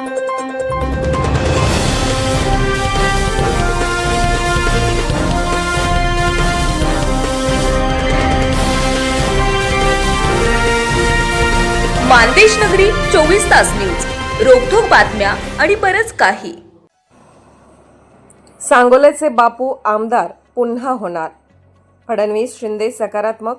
मानदेश नगरी चोवीस तास न्यूज. रोखोक बातम्या आणि बरच काही. सांगोल्याचे बापू आमदार पुन्हा होणार. फडणवीस शिंदे सकारात्मक.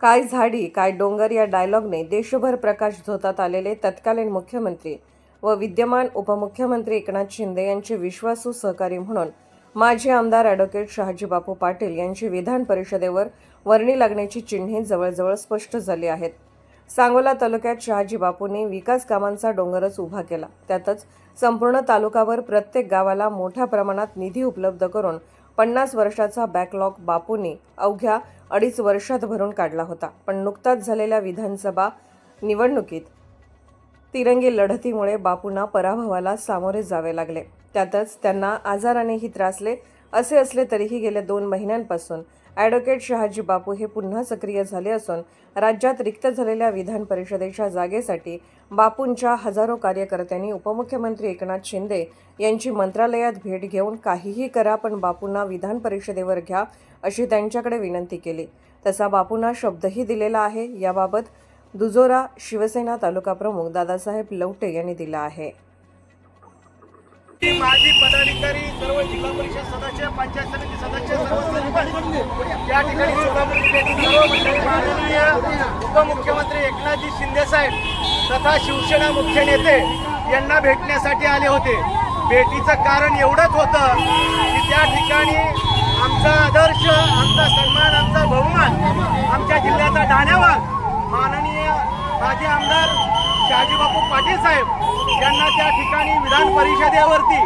काय झाडी काय डोंगर या डायलॉगने देशभर प्रकाश झोतात आलेले तत्कालीन मुख्यमंत्री व विद्यमान उपमुख्यमंत्री एकनाथ शिंदे यांचे विश्वासू सहकारी म्हणून माजी आमदार ॲडव्होकेट शहाजी बापू पाटील यांची विधान परिषदेवर वर्णी लागण्याची चिन्हे जवळजवळ स्पष्ट झाली आहेत. सांगोला तालुक्यात शहाजी बापूंनी विकास कामांचा डोंगरच उभा केला. त्यातच संपूर्ण तालुकावर प्रत्येक गावाला मोठ्या प्रमाणात निधी उपलब्ध करून पन्नास वर्षाचा बॅकलॉग बापूंनी अवघ्या अडीच वर्षात भरून काढला होता. पण नुकताच झालेल्या विधानसभा निवडणुकीत तिरंगी लढतीमुळे बापूंना पराभवाला सामोरे जावे लागले. त्यातच त्यांना आजारानेही त्रासले असे असले तरीही गेल्या दोन महिन्यांपासून ॲडव्होकेट शहाजी बापू हे पुन्हा सक्रिय झाले असून राज्यात रिक्त झालेल्या विधान परिषदेच्या जागेसाठी बापूंच्या हजारो कार्यकर्त्यांनी उपमुख्यमंत्री एकनाथ शिंदे यांची मंत्रालयात भेट घेऊन काहीही करा पण बापूंना विधान परिषदेवर घ्या अशी त्यांच्याकडे विनंती केली. तसा बापूंना शब्दही दिलेला आहे. याबाबत दुजोरा शिवसेना तालुका प्रमुख दादासाहेब लवटे यांनी दिला आहे. माजी पदाधिकारी सर्व जिल्हा परिषद सदस्य पंचायत समिती सदस्य सर्व सरपंच या ठिकाणी सोलापूर जिल्ह्यातील सर्व मंडळी माननीय उपमुख्यमंत्री एकनाथजी शिंदे साहेब तथा शिवसेना मुख्य नेते यांना भेटण्यासाठी आले होते. भेटीचं कारण एवढंच होतं की त्या ठिकाणी आमचा आदर्श आमचा सन्मान आमचा बहुमान आमच्या जिल्ह्याचा डाण्यावाग माननीय माजी आमदार शहाजीबापू पाटील साहेब यांना त्या ठिकाणी विधान परिषदेवरती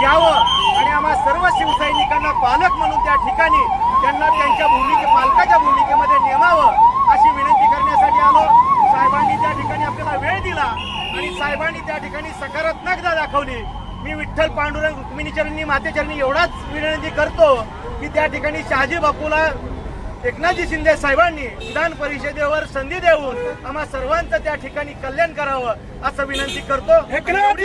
घ्यावं आणि आम्हा सर्व शिवसैनिकांना पालक म्हणून त्या ठिकाणी त्यांना त्यांच्या भूमिके पालकाच्या भूमिकेमध्ये नेमावं अशी विनंती करण्यासाठी आलो. साहेबांनी त्या ठिकाणी आपल्याला वेळ दिला आणि साहेबांनी त्या ठिकाणी सकारात्मकता दाखवली. मी विठ्ठल पांडुरंग रुक्मिणीचरणी मातेचरणी एवढाच विनंती करतो की त्या ठिकाणी शहाजी बापूला एकनाथजी शिंदे साहेबांनी विधान परिषदेवर संधी देऊन आम्हा सर्वांचं त्या ठिकाणी कल्याण करावं असं विनंती करतो. एकनाथ